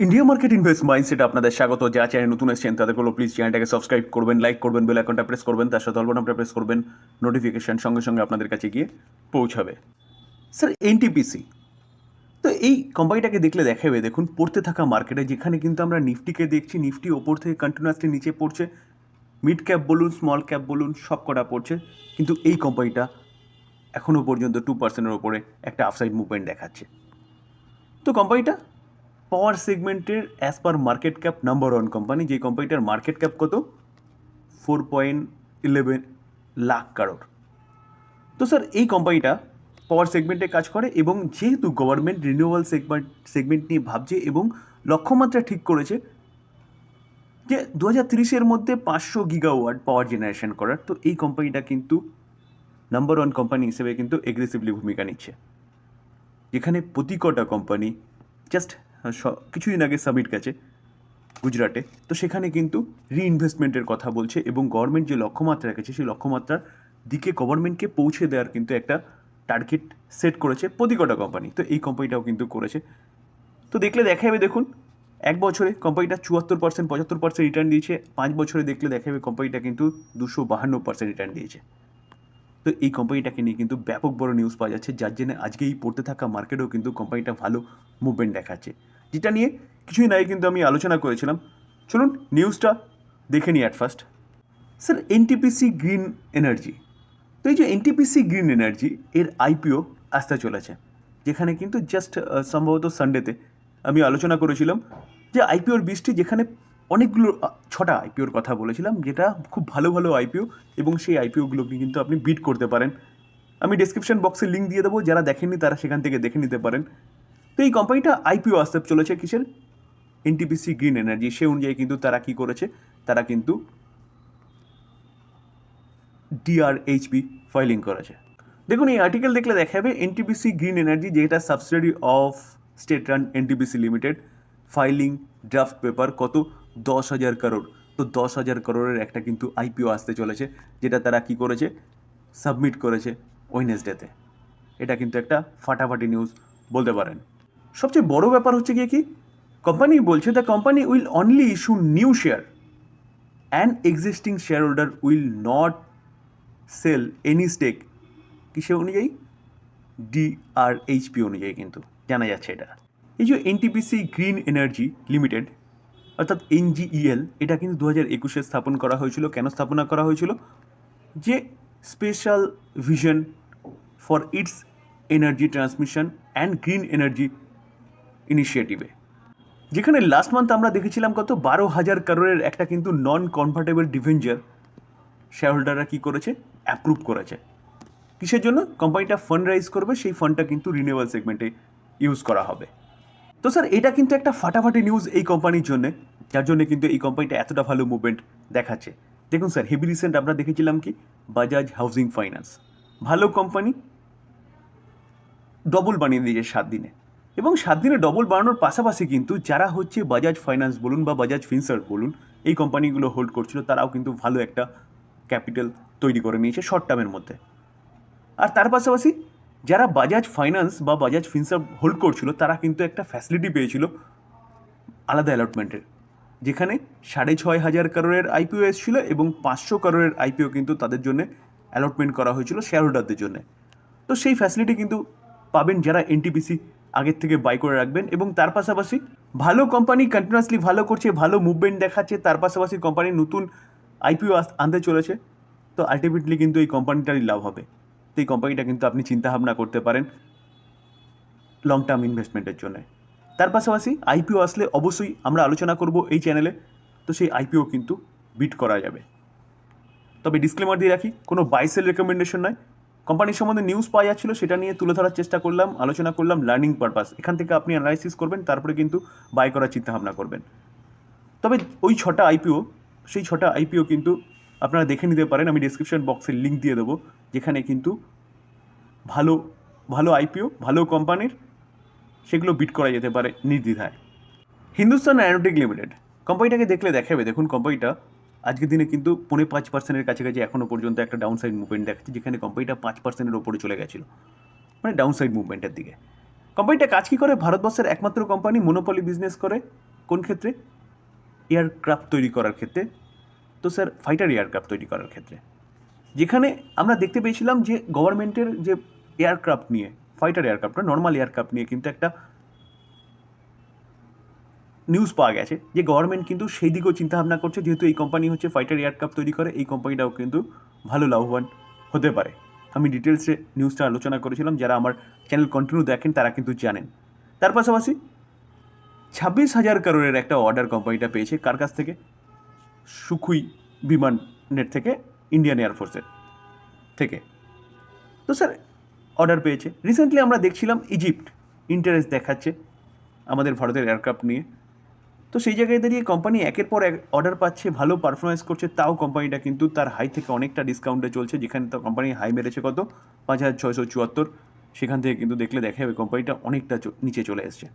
India market invest mindset আপনাদের স্বাগত। যা চ্যানেল নতুন এসেছেন তাদের কোনো প্লিজ চ্যানেলটাকে সাবস্ক্রাইব করবেন লাইক করবেন বেল আইকনটা প্রেস করবেন, তার সাথে অল্পনাটা প্রেস করবেন নোটিফিকেশন সঙ্গে সঙ্গে আপনাদের কাছে গিয়ে পৌঁছাবে। স্যার এনটিপিসি তো এই কোম্পানিটাকে দেখলে দেখাবে, দেখুন, পড়তে থাকা মার্কেটে যেখানে কিন্তু আমরা নিফটিকে দেখছি নিফটি ওপর থেকে কন্টিনিউয়াসলি নিচে পড়ছে মিড ক্যাপ বলুন স্মল ক্যাপ বলুন, সব কটা পড়ছে, কিন্তু এই কোম্পানিটা এখনও পর্যন্ত টু পার্সেন্টের ওপরে একটা আফসাইড মুভমেন্ট দেখাচ্ছে। তো কোম্পানিটা পাওয়ার সেগমেন্টের as per market cap number one company যে কোম্পানিটার মার্কেট ক্যাপ কত? Four point eleven lakh crore তো স্যার এই কোম্পানিটা পাওয়ার সেগমেন্টে কাজ করে এবং যেহেতু গভর্নমেন্ট রিনিউয়াল সেগমেন্ট সেগমেন্ট নিয়ে ভাবছে এবং লক্ষ্যমাত্রা ঠিক করেছে যে দু হাজার তিরিশের মধ্যে পাঁচশো গিগাওয়াট পাওয়ার জেনারেশন করার, তো এই কোম্পানিটা কিন্তু নাম্বার ওয়ান কোম্পানি হিসেবে কিন্তু এগ্রেসিভলি ভূমিকা নিচ্ছে। যেখানে প্রতি কটা কোম্পানি জাস্ট কিছুদিন আগে সামিট গেছে গুজরাটে। তো সেখানে কিন্তু রিইনভেস্টমেন্টের কথা বলছে এবং গভর্নমেন্ট যে লক্ষ্যমাত্রা রেখেছে, সেই লক্ষ্যমাত্রার দিকে গভর্নমেন্টকে পৌঁছে দেওয়ার কিন্তু একটা টার্গেট সেট করেছে প্রতি কটা কোম্পানি তো এই কোম্পানিটাও কিন্তু করেছে। তো দেখলে দেখা যাবে দেখুন, এক বছরে কোম্পানিটা চুয়াত্তর পার্সেন্ট পঁচাত্তর পার্সেন্ট রিটার্ন দিয়েছে। পাঁচ বছরে দেখলে দেখা যাবে কোম্পানিটা কিন্তু দুশো বাহান্ন পার্সেন্ট রিটার্ন দিয়েছে। তো এই কোম্পানিটাকে নিয়ে কিন্তু ব্যাপক বড় নিউজ পাওয়া যাচ্ছে। যার জন্য আজকে এই পড়তে থাকা মার্কেটেও কিন্তু কোম্পানিটা ভালো মুভমেন্ট দেখাচ্ছে। যেটা নিয়ে কিছুদিন আগে কিন্তু আমি আলোচনা করেছিলাম। চলুন নিউজটা দেখে নিই at first sir NTPC green energy তো এই যে এনটিপিসি গ্রিন এনার্জি এর আইপিও আসতে চলেছে, যেখানে কিন্তু জাস্ট সম্ভবত সানডেতে আমি আলোচনা করেছিলাম যে আইপিওর বৃষ্টি যেখানে অনেকগুলো ছটা আইপিওর কথা বলেছিলাম, যেটা খুব ভালো ভালো আইপিও এবং সেই আইপিওগুলোকে কিন্তু আপনি বিট করতে পারেন। আমি ডেসক্রিপশন বক্সে লিঙ্ক দিয়ে দেবো, যারা দেখেননি তারা সেখান থেকে দেখে নিতে পারেন। তো এই কোম্পানিটা আইপিও আসতে চলেছে কিসের? এনটিপিসি গ্রিন এনার্জি সে অনুযায়ী কিন্তু তারা কি করেছে? তারা কিন্তু ডিআরএইচপি ফাইলিং করেছে। দেখুন, এই আর্টিকেল দেখলে দেখা যাবে এনটিপিসি গ্রিন এনার্জি যেটা subsidiary of state run NTPC limited filing draft paper কত? দশ হাজার করোড় তো দশ হাজার করোড়ের একটা কিন্তু আইপিও আসতে চলেছে, যেটা তারা কি করেছে? সাবমিট করেছে ওয়েনেসডেতে এটা কিন্তু একটা ফাটাফাটি নিউজ বলতে পারেন। সবচেয়ে বড় ব্যাপার হচ্ছে গিয়ে কি? কোম্পানি বলছে the company will only issue new share and existing share holder will not sell any stake কিসে অনুযায়ী ডিআরএইচপি অনুযায়ী কিন্তু, জানা যাচ্ছে এটা। এই যে এনটিপিসি গ্রিন এনার্জি লিমিটেড অর্থাৎ এনজিইএল এটা কিন্তু দু হাজার একুশে স্থাপন করা হয়েছিল। কেন স্থাপনা করা হয়েছিল? যে special vision for its energy transmission and green energy ইনিশিয়েটিভে যেখানে লাস্ট মান্থ আমরা দেখেছিলাম কত? বারো হাজার কারোরের একটা কিন্তু নন কনভার্টেবল ডিভেঞ্জার শেয়ার হোল্ডাররা কী করেছে? অ্যাপ্রুভ করেছে। কিসের জন্য? কোম্পানিটা ফান্ড রাইজ করবে, সেই ফান্ডটা কিন্তু রিনিউয়াল সেগমেন্টে ইউজ করা হবে। তো স্যার এটা কিন্তু একটা ফাটাফাটি নিউজ এই কোম্পানির জন্য, যার জন্য কিন্তু এই কোম্পানিটা এতটা ভালো মুভমেন্ট দেখাচ্ছে। দেখুন স্যার হেভি রিসেন্ট আমরা দেখেছিলাম কি? বাজাজ হাউজিং ফাইন্যান্স ভালো কোম্পানি ডবল বানিয়ে দিয়েছে সাত দিনে। এবং সাত দিনে ডবল বানানোর পাশাপাশি কিন্তু যারা হচ্ছে বাজাজ ফাইন্যান্স বলুন বা বাজাজ ফিনসার বলুন, এই কোম্পানিগুলো হোল্ড করছিল, তারাও কিন্তু ভালো একটা ক্যাপিটাল তৈরি করে নিয়েছে শর্ট টার্মের মধ্যে। আর তার পাশাপাশি যারা বাজাজ ফাইন্যান্স বা বাজাজ ফিনসার হোল্ড করছিল, তারা কিন্তু একটা ফ্যাসিলিটি পেয়েছিল আলাদা অ্যালটমেন্টের যেখানে সাড়ে ছয় হাজার কারোরের আইপিও এসেছিল এবং পাঁচশো কারোরের আইপিও কিন্তু তাদের জন্য অ্যালটমেন্ট করা হয়েছিল শেয়ার হোল্ডারদের জন্য। তো সেই ফ্যাসিলিটি কিন্তু পাবেন যারা এনটিপিসি আগের থেকে বাই করে রাখবেন এবং তার পাশাপাশি ভালো কোম্পানি কন্টিনিউয়াসলি ভালো করছে, ভালো মুভমেন্ট দেখাচ্ছে, তার পাশাপাশি কোম্পানি নতুন আইপিও আনতে চলেছে। তো আলটিমেটলি কিন্তু এই কোম্পানিটারই লাভ হবে। তো এই কোম্পানিটা কিন্তু আপনি চিন্তাভাবনা করতে পারেন লং টার্ম ইনভেস্টমেন্টের জন্য। তার পাশাপাশি আইপিও আসলে অবশ্যই আমরা আলোচনা করব এই চ্যানেলে তো সেই আইপিও কিন্তু বিট করা যাবে। তবে ডিসক্লেমার দিয়ে রাখি, কোনো বাইসেল রেকমেন্ডেশন নয় কোম্পানির সম্বন্ধে নিউজ পাওয়া যাচ্ছিল, সেটা নিয়ে তুলে ধরার চেষ্টা করলাম, আলোচনা করলাম লার্নিং পারপাস এখান থেকে আপনি অ্যানালাইসিস করবেন, তারপরে কিন্তু বাই করার চিন্তাভাবনা করবেন। তবে ওই ছটা আইপিও সেই ছটা আইপিও কিন্তু আপনারা দেখে নিতে পারেন, আমি ডিসক্রিপশন বক্সের লিঙ্ক দিয়ে দেবো, যেখানে কিন্তু ভালো ভালো আইপিও ভালো কোম্পানির সেগুলো বিট করা যেতে পারে নির্দ্বিধায়। হিন্দুস্তান অ্যারোটিক লিমিটেড কোম্পানিটাকে দেখলে দেখাবে, দেখুন কোম্পানিটা আজকের দিনে কিন্তু পৌনে পাঁচ পার্সেন্টের কাছাকাছি এখনও পর্যন্ত একটা ডাউন সাইড মুভমেন্ট দেখাচ্ছে, যেখানে কোম্পানিটা পাঁচ পার্সেন্টের ওপরে চলে গেছিল। মানে ডাউন সাইড মুভমেন্টের দিকে। কোম্পানিটা কাজ কী করে? ভারতবর্ষের একমাত্র কোম্পানি মনোপলি বিজনেস করে। কোন ক্ষেত্রে? এয়ারক্রাফট তৈরি করার ক্ষেত্রে। তো স্যার ফাইটার এয়ারক্রাফট তৈরি করার ক্ষেত্রে। যেখানে আমরা দেখতে পেয়েছিলাম যে গভর্নমেন্টের যে এয়ারক্রাফট নিয়ে ফাইটার এয়ারক্রাফট নর্মাল এয়ারক্রাফট নিয়ে কিন্তু একটা নিউজ পাওয়া গেছে যে গভর্নমেন্ট কিন্তু সেই দিকেও চিন্তাভাবনা করছে, যেহেতু এই কোম্পানি হচ্ছে ফাইটার এয়ারক্রাফট তৈরি করে, এই কোম্পানিটাও কিন্তু ভালো লাভবান হতে পারে। আমি ডিটেলসে নিউজটা আলোচনা করেছিলাম, যারা আমার চ্যানেল কন্টিনিউ দেখেন, তারা কিন্তু জানেন। তার পাশাপাশি ছাব্বিশ হাজার কারোরের একটা অর্ডার কোম্পানিটা পেয়েছে, কার কাছ থেকে? সুখুই বিমান নেট থেকে ইন্ডিয়ান এয়ারফোর্সের থেকে। তো স্যার অর্ডার পেয়েছে। রিসেন্টলি আমরা দেখছিলাম ইজিপ্ট ইন্টারেস্ট দেখাচ্ছে আমাদের ভারতের এয়ারক্রাফট নিয়ে। তো সেই জায়গায় দাঁড়িয়ে কোম্পানি একের পর এক অর্ডার পাচ্ছে, ভালো পারফরমেন্স করছে, তাও কোম্পানিটা কিন্তু তার হাই থেকে অনেকটা ডিসকাউন্টে চলছে, যেখানে তো কোম্পানি হাই মেরেছে কত? পাঁচ হাজার ছয়শো চুয়াত্তর। সেখান থেকে কিন্তু দেখলে দেখা যাবে কোম্পানিটা অনেকটা নিচে চলে এসছে।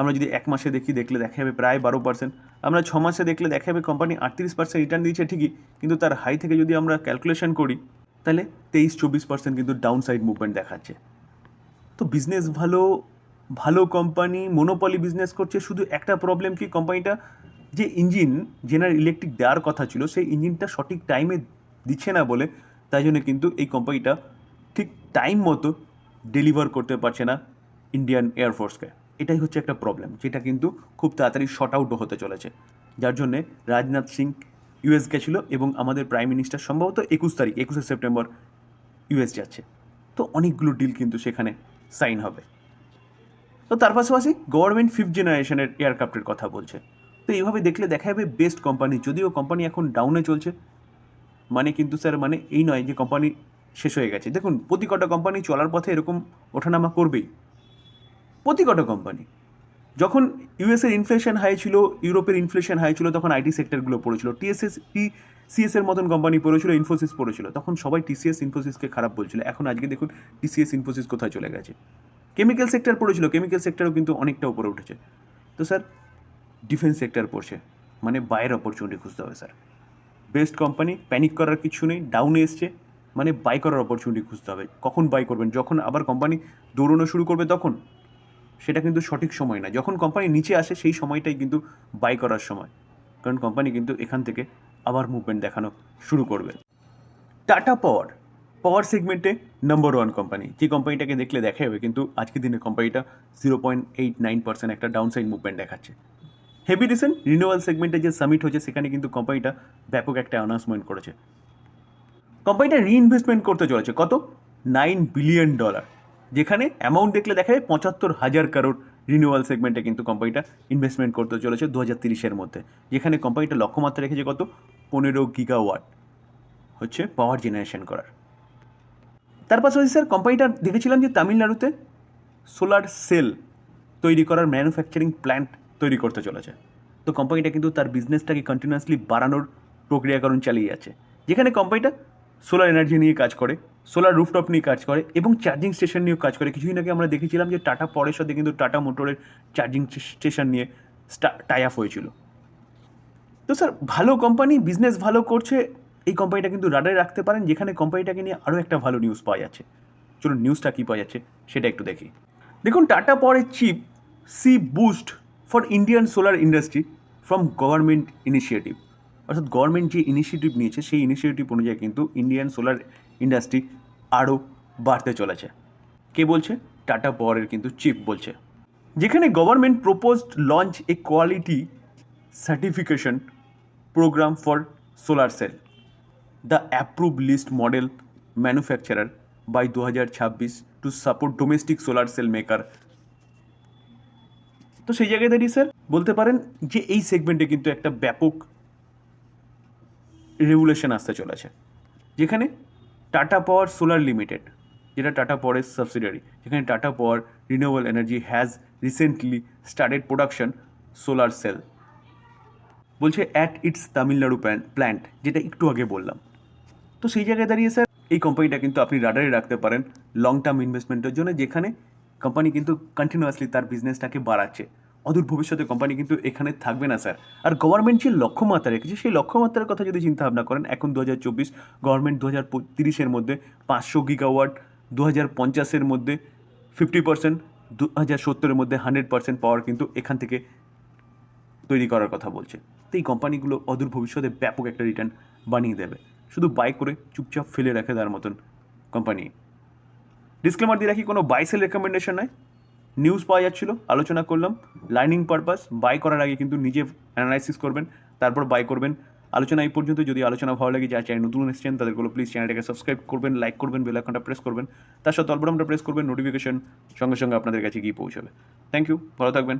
আমরা যদি এক মাসে দেখি, দেখলে দেখা যাবে প্রায় বারো পার্সেন্ট আমরা ছ মাসে দেখলে দেখা যাবে কোম্পানি আটত্রিশ পার্সেন্ট রিটার্ন দিয়েছে ঠিকই, কিন্তু তার হাই থেকে যদি আমরা ক্যালকুলেশন করি, তাহলে তেইশ চব্বিশ পার্সেন্ট কিন্তু ডাউন সাইড মুভমেন্ট দেখাচ্ছে। তো বিজনেস ভালো ভালো কোম্পানি মনোপলি বিজনেস করছে, শুধু একটা প্রবলেম কি কোম্পানিটা যে ইঞ্জিন জেনারেল ইলেকট্রিক দেওয়ার কথা ছিল, সেই ইঞ্জিনটা সঠিক টাইমে দিচ্ছে না বলে, তাই জন্য কিন্তু এই কোম্পানিটা ঠিক টাইম মতো ডেলিভার করতে পারছে না ইন্ডিয়ান এয়ারফোর্সকে এটাই হচ্ছে একটা প্রবলেম যেটা কিন্তু খুব তাড়াতাড়ি শর্ট আউটও হতে চলেছে। যার জন্যে রাজনাথ সিং ইউএস গেছিল এবং আমাদের প্রাইম মিনিস্টার সম্ভবত একুশ তারিখ, একুশে সেপ্টেম্বর ইউএস যাচ্ছে। তো অনেকগুলো ডিল কিন্তু সেখানে সাইন হবে। তো তার পাশাপাশি গভর্নমেন্ট ফিফথ জেনারেশনের এয়ারক্রাফটের কথা বলছে। তো এইভাবে দেখলে দেখা যাবে বেস্ট কোম্পানি যদিও কোম্পানি এখন ডাউনে চলছে। মানে কিন্তু স্যার মানে এই নয় যে কোম্পানি শেষ হয়ে গেছে। দেখুন, প্রতি কটা কোম্পানি চলার পথে এরকম ওঠানামা করবেই। প্রতি কটা কোম্পানি যখন ইউএসের ইনফ্লেশন হাই ছিল ইউরোপের ইনফ্লেশন হাই ছিল, তখন আইটি সেক্টরগুলো পড়েছিল। টিএসএস টি সিএস এর মতন কোম্পানি পড়েছিল ইনফোসিস পড়েছিল। তখন সবাই টিসিএস ইনফোসিসকে খারাপ বলছিল। এখন আজকে দেখুন টিসিএস ইনফোসিস কোথায় চলে গেছে? কেমিক্যাল সেক্টর পড়েছিল কেমিক্যাল সেক্টরও কিন্তু অনেকটা উপরে উঠেছে। তো স্যার ডিফেন্স সেক্টর পড়ছে মানে বাইরের অপরচুনিটি খুঁজতে হবে স্যার বেস্ট কোম্পানি প্যানিক করার কিছু নেই ডাউনে এসছে মানে বাই করার অপরচুনিটি খুঁজতে হবে। কখন বাই করবেন? যখন আবার কোম্পানি দৌড়ানো শুরু করবে তখন? সেটা কিন্তু সঠিক সময় না যখন কোম্পানি নিচে আসে, সেই সময়টাই কিন্তু বাই করার সময়। কারণ কোম্পানি কিন্তু এখান থেকে আবার মুভমেন্ট দেখানো শুরু করবে। টাটা পাওয়ার পাওয়ার সেগমেন্টে নাম্বার ওয়ান কোম্পানি যে কোম্পানিটাকে দেখলে দেখা যাবে কিন্তু আজকের দিনে কোম্পানিটা zero point eight nine percent একটা ডাউন সাইড মুভমেন্ট দেখাচ্ছে। হেভি রিসেন্ট রিনিউয়াল সেগমেন্টে যে সামিট হচ্ছে সেখানে কিন্তু কোম্পানিটা ব্যাপক একটা অ্যানাউন্সমেন্ট করেছে। কোম্পানিটা রিইনভেস্টমেন্ট করতে চলেছে, কত? নাইন বিলিয়ন ডলার যেখানে অ্যামাউন্ট দেখলে দেখা যায় পঁচাত্তর হাজার কারোর রিনিউয়াল সেগমেন্টে কিন্তু কোম্পানিটা ইনভেস্টমেন্ট করতে চলেছে দু হাজার তিরিশের মধ্যে। যেখানে কোম্পানিটা লক্ষ্যমাত্রা রেখেছে কত? পনেরো গিগাওয়াট হচ্ছে পাওয়ার জেনারেশন করার। তার পাশাপাশি স্যার কোম্পানিটা দেখেছিলাম যে তামিলনাড়ুতে সোলার সেল তৈরি করার ম্যানুফ্যাকচারিং প্ল্যান্ট তৈরি করতে চলেছে। তো কোম্পানিটা কিন্তু তার বিজনেসটাকে কন্টিনিউয়াসলি বাড়ানোর প্রক্রিয়াকরণ চালিয়ে যাচ্ছে। যেখানে কোম্পানিটা সোলার এনার্জি নিয়ে কাজ করে সোলার রুফটপ নিয়ে কাজ করে এবং চার্জিং স্টেশন নিয়েও কাজ করে। কিছুদিন আগে আমরা দেখেছিলাম যে টাটা পরের সাথে কিন্তু টাটা মোটরের চার্জিং স্টেশন নিয়ে টাই আপ হয়েছিল। তো স্যার, ভালো কোম্পানি বিজনেস ভালো করছে এই কোম্পানিটা কিন্তু রাডারে রাখতে পারেন, যেখানে কোম্পানিটাকে নিয়ে আরও একটা ভালো নিউজ পাওয়া যাচ্ছে। চলুন নিউজটা কী পাওয়া যাচ্ছে, সেটা একটু দেখি। দেখুন টাটা পরে chip sees boost for Indian solar industry from government initiative অর্থাৎ গভর্নমেন্ট যে ইনিশিয়েটিভ নিয়েছে, সেই ইনিশিয়েটিভ অনুযায়ী কিন্তু ইন্ডিয়ান সোলার ইন্ডাস্ট্রি আরও বাড়তে চলেছে। কে বলছে? টাটা পাওয়ারের কিন্তু চিপ বলছে। যেখানে government proposed launch a quality certification programme for solar for solar cell the approved list model manufacturer by 2026 to support domestic solar cell maker. তো সেই জায়গায় দাঁড়িয়ে স্যার বলতে পারেন যে এই সেগমেন্টে কিন্তু একটা ব্যাপক রেগুলেশন আসতে চলেছে, যেখানে টাটা পাওয়ার সোলার লিমিটেড যেটা টাটা পাওয়ারের সাবসিডিয়ারি যেখানে Tata power renewable energy has recently started production solar cell বলছে অ্যাট ইটস তামিলনাড়ু প্ল্যান্ট যেটা একটু আগে বললাম। তো সেই জায়গায় দাঁড়িয়ে, স্যার, এই কোম্পানিটা কিন্তু আপনি রাডারে রাখতে পারেন লং টার্ম ইনভেস্টমেন্টের জন্য, যেখানে কোম্পানি কিন্তু কন্টিনিউয়াসলি তার বিজনেসটাকে বাড়াচ্ছে। অদূর ভবিষ্যতে কোম্পানি কিন্তু এখানে থাকবে না, স্যার। আর গভর্নমেন্ট যে লক্ষ্যমাত্রা রেখেছে, সেই লক্ষ্যমাত্রার কথা যদি চিন্তা ভাবনা করেন, এখন দু হাজার চব্বিশ গভর্নমেন্ট দু হাজার তিরিশের মধ্যে পাঁচশো গিগাওয়াট দু হাজার পঞ্চাশের মধ্যে ফিফটি পার্সেন্ট দু হাজার সত্তরের মধ্যে হান্ড্রেড পার্সেন্ট পাওয়ার কিন্তু এখান থেকে তৈরি করার কথা বলছে। তো এই কোম্পানিগুলো অদূর ভবিষ্যতে ব্যাপক একটা রিটার্ন বানিয়ে দেবে। শুধু বাই করে চুপচাপ ফেলে রাখে দেওয়ার মতন কোম্পানি ডিসক্লেমার দিয়ে রাখি, কোনো বাই সেল রেকমেন্ডেশন নয় নিউজ পাওয়া যাচ্ছিল, আলোচনা করলাম। লার্নিং পারপাস বাই করার আগে কিন্তু নিজে অ্যানালাইসিস করবেন, তারপর বাই করবেন। আলোচনা এই পর্যন্ত, যদি আলোচনা ভালো লাগে যা চ্যানেল নতুন এসছেন, তাদেরগুলো প্লিজ চ্যানেলটাকে সাবস্ক্রাইব করবেন লাইক করবেন বেল আইকনটা প্রেস করবেন। তার সাথে অল্পটা প্রেস করবেন নোটিফিকেশন সঙ্গে সঙ্গে আপনাদের কাছে গিয়ে পৌঁছাবে। থ্যাংক ইউ ভালো থাকবেন।